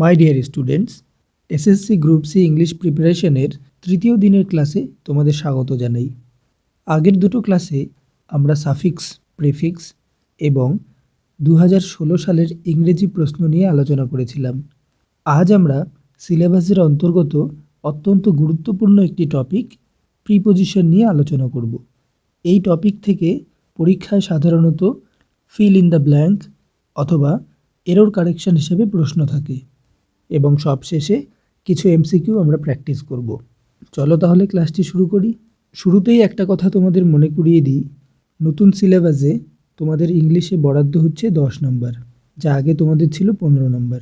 My dear students SSC group C English প্রিপারেশনের তৃতীয় দিনের ক্লাসে তোমাদের স্বাগত জানাই। আগের দুটো ক্লাসে আমরা সাফিক্স প্রেফিক্স এবং দু হাজার ষোলো সালের ইংরেজি প্রশ্ন নিয়ে আলোচনা করেছিলাম। আজ আমরা সিলেবাসের অন্তর্গত অত্যন্ত গুরুত্বপূর্ণ একটি টপিক প্রিপোজিশন নিয়ে আলোচনা করব। এই টপিক থেকে পরীক্ষায় সাধারণত ফিল ইন দ্য ব্ল্যাঙ্ক অথবা এরর কারেকশন হিসেবে প্রশ্ন থাকে। এবং সবশেষে কিছু এমসিকিউ আমরা প্র্যাকটিস করব। চলো তাহলে ক্লাসটি শুরু করি। শুরুতেই একটা কথা তোমাদের মনে করিয়ে দিই। নতুন সিলেবাসে তোমাদের ইংলিশে বরাদ্দ হচ্ছে দশ নম্বর, যা আগে তোমাদের ছিল পনেরো নম্বর।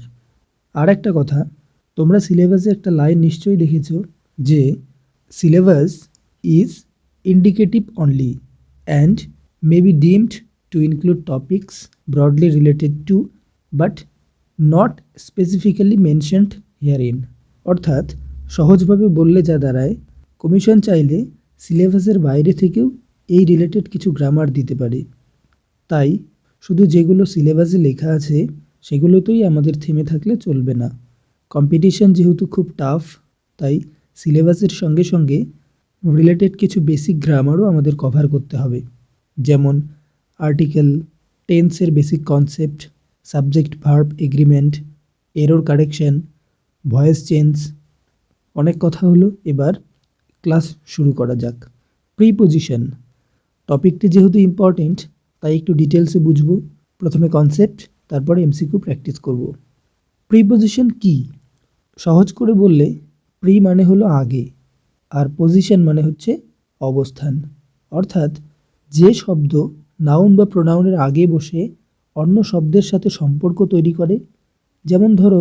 আর একটা কথা, তোমরা সিলেবাসে একটা লাইন নিশ্চয়ই দেখেছ যে syllabus is indicative only and may be deemed to include topics broadly related to but not specifically mentioned herein অর্থাৎ, সহজভাবে বললে যা দাঁড়ায় কমিশন চাইলে সিলেবাসের বাইরে থেকেও এই রিলেটেড কিছু গ্রামার দিতে পারে। তাই, শুধু যেগুলো সিলেবাসে লেখা আছে, সেগুলোতেই আমাদের থেমে থাকলে চলবে না। কম্পিটিশন যেহেতু খুব টাফ তাই সিলেবাসের সঙ্গে সঙ্গে রিলেটেড কিছু বেসিক গ্রামারও আমাদের কভার করতে হবে। যেমন আর্টিকেল টেন্সের basic concept subject verb agreement error correction voice change অনেক কথা হলো। এবার ক্লাস শুরু করা যাক। প্রিপোজিশন টপিকটি যেহেতু ইম্পর্টেন্ট তাই একটু ডিটেলসে বুঝব। প্রথমে কনসেপ্ট তারপরে এমসিকিউ প্র্যাকটিস করব। প্রিপোজিশন কি? সহজ করে বললে প্রি মানে হলো আগে, আর পজিশন মানে হচ্ছে অবস্থান। অর্থাৎ যে শব্দ নাউন বা প্রোনাউনের আগে বসে অন্য শব্দের সাথে সম্পর্ক তৈরি করে। যেমন ধরো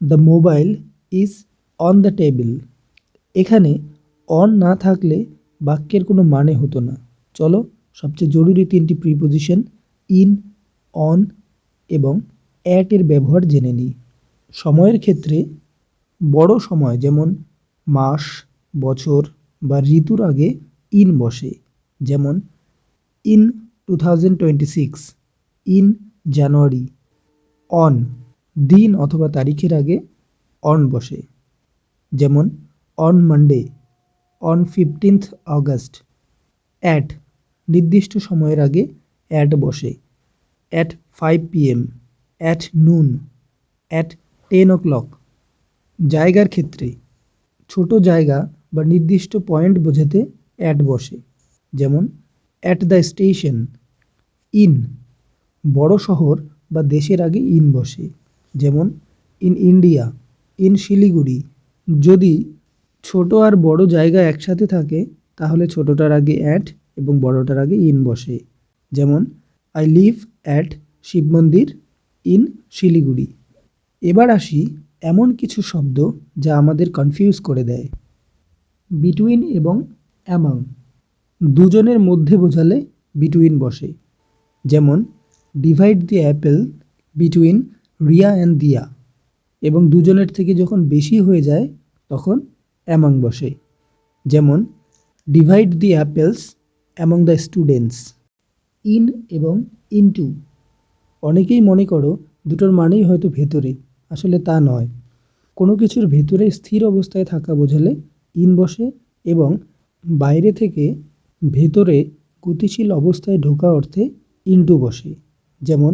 the mobile is on the table এখানে অন না থাকলে বাক্যের কোনো মানে হতো না। চলো, সবচেয়ে জরুরি তিনটি প্রিপোজিশন ইন অন এবং অ্যাট এর ব্যবহার জেনে নিই। সময়ের ক্ষেত্রে বড় সময়, যেমন মাস, বছর বা ঋতুর আগে ইন বসে। যেমন in two thousand twenty six in January. On, দিন অথবা তারিখের আগে অন বসে। যেমন, on Monday, on fifteenth August. At, নির্দিষ্ট সময়ের আগে অ্যাট বসে। At five PM, at noon, at ten o'clock. জায়গার ক্ষেত্রে, ছোট জায়গা বা নির্দিষ্ট পয়েন্ট বোঝাতে অ্যাট বসে। যেমন, অ্যাট দ্য স্টেশন, ইন। বড় শহর বা দেশের আগে ইন বসে, যেমন ইন ইন্ডিয়া, ইন শিলিগুড়ি। যদি ছোট আর বড় জায়গা একসাথে থাকে, তাহলে ছোটটার আগে অ্যাট এবং বড়টার আগে ইন বসে। যেমন, আই লিভ অ্যাট শিব মন্দির ইন শিলিগুড়ি। এবার আসি এমন কিছু শব্দ যা আমাদের কনফিউজ করে দেয়। বিটুইন এবং অ্যামাং দুজনের মধ্যে বোঝালে বিটুইন বসে। যেমন divide the apple between Riya and Diya এবং দুজনের থেকে যখন বেশি হয়ে যায়, তখন অ্যামাং বসে। যেমন divide the apples among the students in এবং ইনটু অনেকেই মনে করো, দুটোর মানেই হয়তো ভেতরে, আসলে তা নয়। কোনো কিছুর ভেতরে স্থির অবস্থায় থাকা বোঝালে ইন বসে এবং বাইরে থেকে ভেতরে গতিশীল অবস্থায় ঢোকা অর্থে ইনটু বসে। যেমন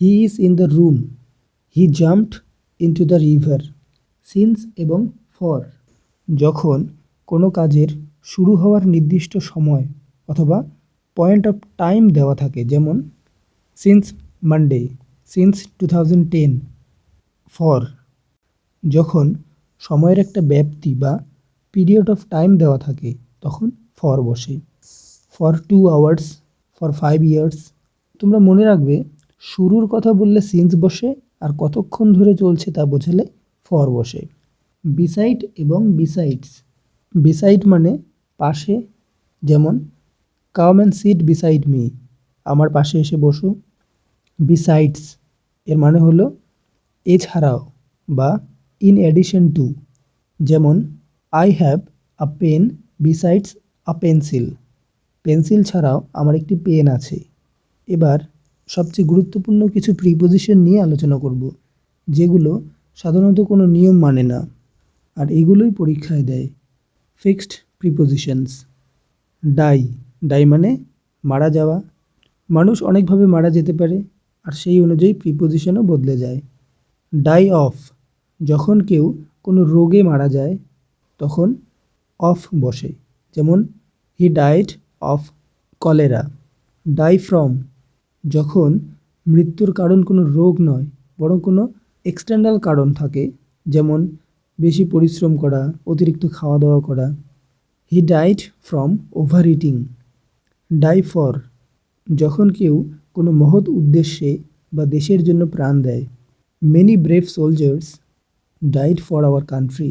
he is in the room he jumped into the river since এবং ফর যখন কোনো কাজের শুরু হওয়ার নির্দিষ্ট সময় অথবা পয়েন্ট অফ টাইম দেওয়া থাকে, যেমন since Monday since two thousand ten for যখন সময়ের একটা ব্যাপ্তি বা পিরিয়ড অফ টাইম দেওয়া থাকে, তখন ফর বসে। For two hours for five years তোমরা মনে রাখবে, শুরুর কথা বললে সিন্স বসে আর কতক্ষণ ধরে চলছে তা বোঝালে ফর বসে। বিসাইড এবং বিসাইডস বিসাইড মানে পাশে, যেমন come and sit beside me আমার পাশে এসে বসো। বিসাইডস এর মানে হলো এছাড়াও বা ইন অ্যাডিশন টু যেমন I have a pen besides a pencil pencil ছাড়াও আমার একটি পেন আছে। এবার সবচেয়ে গুরুত্বপূর্ণ কিছু প্রিপোজিশন নিয়ে আলোচনা করব, যেগুলো সাধারণত কোনো নিয়ম মানে না, আর এগুলোই পরীক্ষায় দেয়। ফিক্সড প্রিপোজিশনস ডাই ডাই মানে মারা যাওয়া। মানুষ অনেকভাবে মারা যেতে পারে, আর সেই অনুযায়ী প্রিপোজিশনও বদলে যায়। ডাই অফ যখন কেউ কোনো রোগে মারা যায়, তখন অফ বসে, যেমন he died of cholera die from যখন মৃত্যুর কারণ কোনো রোগ নয়, বরং কোনো এক্সটার্নাল কারণ থাকে, যেমন বেশি পরিশ্রম করা, অতিরিক্ত খাওয়া দাওয়া করা he died from over eating die for যখন কেউ কোনো মহৎ উদ্দেশ্যে বা দেশের জন্য প্রাণ দেয় many brave soldiers died for our country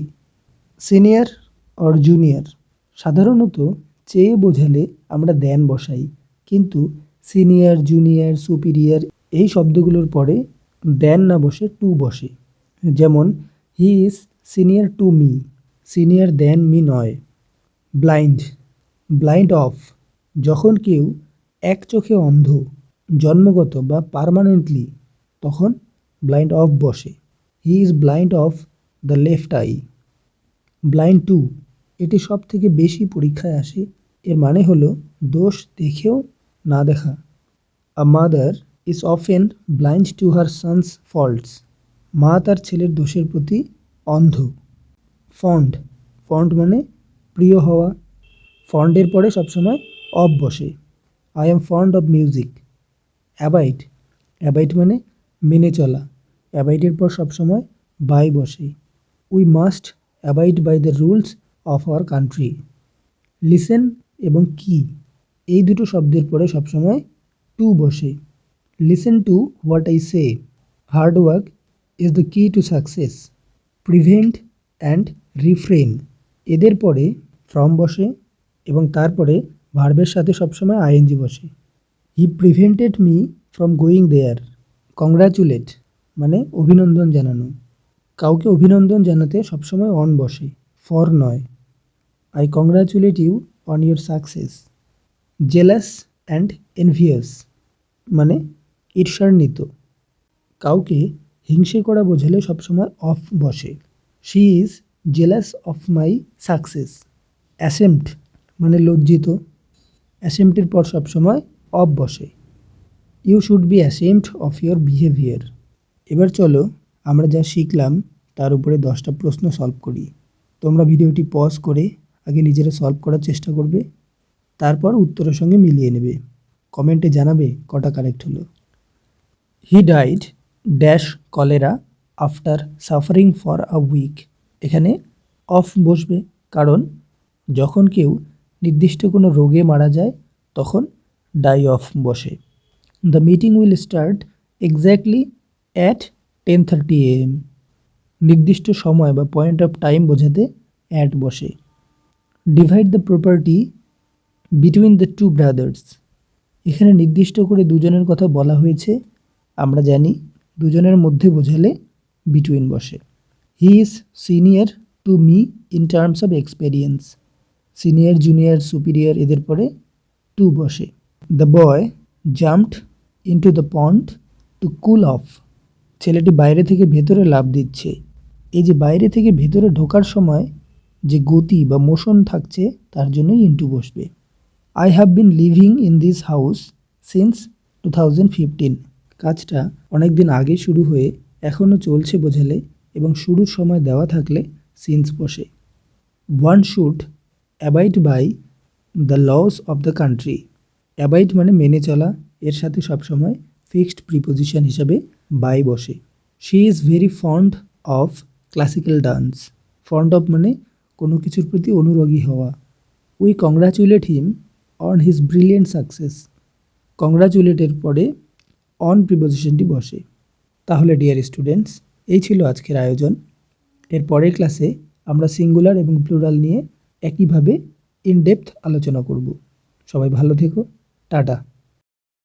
senior or junior সাধারণত চেয়ে বোঝালে আমরা দেন বসাই, কিন্তু সিনিয়র, জুনিয়র, সুপিরিয়র এই শব্দগুলোর পরে দেন না বসে, টু বসে। যেমন, he is senior to me, senior than me নয়। ব্লাইন্ড ব্লাইন্ড অফ, যখন কেউ এক চোখে অন্ধ, জন্মগত বা পার্মানেন্টলি, তখন ব্লাইন্ড অফ বসে। He is blind of the left eye. Blind to, এটি সব থেকে বেশি পরীক্ষায় আসে, এর মানে হলো দোষ দেখেও না দেখা। A mother is often blind to her sons faults মা তার ছেলের দোষের প্রতি অন্ধ। ফন্ড ফন্ড মানে প্রিয় হওয়া। ফন্ডের পরে সবসময় অফ বসে। I am fond of music abide abide মানে মেনে চলা। অ্যাবাইটের পর সবসময় বাই বসে। We must abide by the rules of our country listen এবং কি এই দুটো শব্দের পরে সবসময় টু বসে। Listen to what I say hard work is the key to success prevent and refrain এদের পরে ফ্রম বসে এবং তারপরে ভার্বের সাথে সবসময় আইএনজি বসে। He prevented me from going there congratulate মানে অভিনন্দন জানানো। কাউকে অভিনন্দন জানাতে সবসময় অন বসে। ফর নয়। I congratulate you on your success jealous and envious মানে ঈর্ষান্বিত। কাউকে হিংসে করা বোঝালে সবসময় অফ বসে। She is jealous of my success. Ashamed মানে লজ্জিত। অ্যাসেম্পটির পর সবসময় অফ বসে। You should be ashamed of your behaviour. এবার চলো আমরা যা শিখলাম, তার উপরে দশটা প্রশ্ন সলভ করি। তোমরা ভিডিওটি পজ করে আগে নিজেরা সলভ করার চেষ্টা করবে। তারপর উত্তরের সঙ্গে মিলিয়ে নেবে। কমেন্টে জানাবে কটা কারেক্ট হলো। He died dash cholera after suffering for a week. এখানে অফ বসবে, কারণ যখন কেউ নির্দিষ্ট কোনো রোগে মারা যায়, তখন ডাই অফ বসে। The meeting will start exactly at ten thirty AM. নির্দিষ্ট সময় বা পয়েন্ট অফ টাইম বোঝাতে অ্যাট বসে। Divide the property between the two brothers এখানে নির্দিষ্ট করে দুজনের কথা বলা হয়েছে। আমরা জানি দুজনের মধ্যে বোঝালে বিটুইন বসে। He is senior to me in terms of experience senior junior superior এদের পরে টু বসে। The boy jumped into the pond to cool off ছেলেটি বাইরে থেকে ভেতরে লাভ দিচ্ছে। এই যে বাইরে থেকে ভেতরে ঢোকার সময় যে গতি বা মোশন থাকছে, তার জন্যই ইন্টু বসবে। I have been living in this house since two thousand fifteen কাজটা অনেক দিন আগে শুরু হয়ে এখনও চলছে বোঝালে এবং শুরুর সময় দেওয়া থাকলে সিন্স বসে। One should abide by the laws of the country abide মানে মেনে চলা, এর সাথে সবসময় ফিক্সড প্রিপোজিশন হিসাবে বাই বসে। She is very fond of classical dance fond of মানে কোনো কিছুর প্রতি অনুরাগী হওয়া। We congratulate him on his brilliant success কংগ্রাচুলেটের পরে অন প্রিপোজিশনটি বসে। তাহলে ডিয়ার স্টুডেন্টস এই ছিল আজকের আয়োজন। এর পরের ক্লাসে আমরা সিঙ্গুলার এবং প্লুরাল নিয়ে একইভাবে ইনডেপথ আলোচনা করব। সবাই ভালো থেকো। টাটা।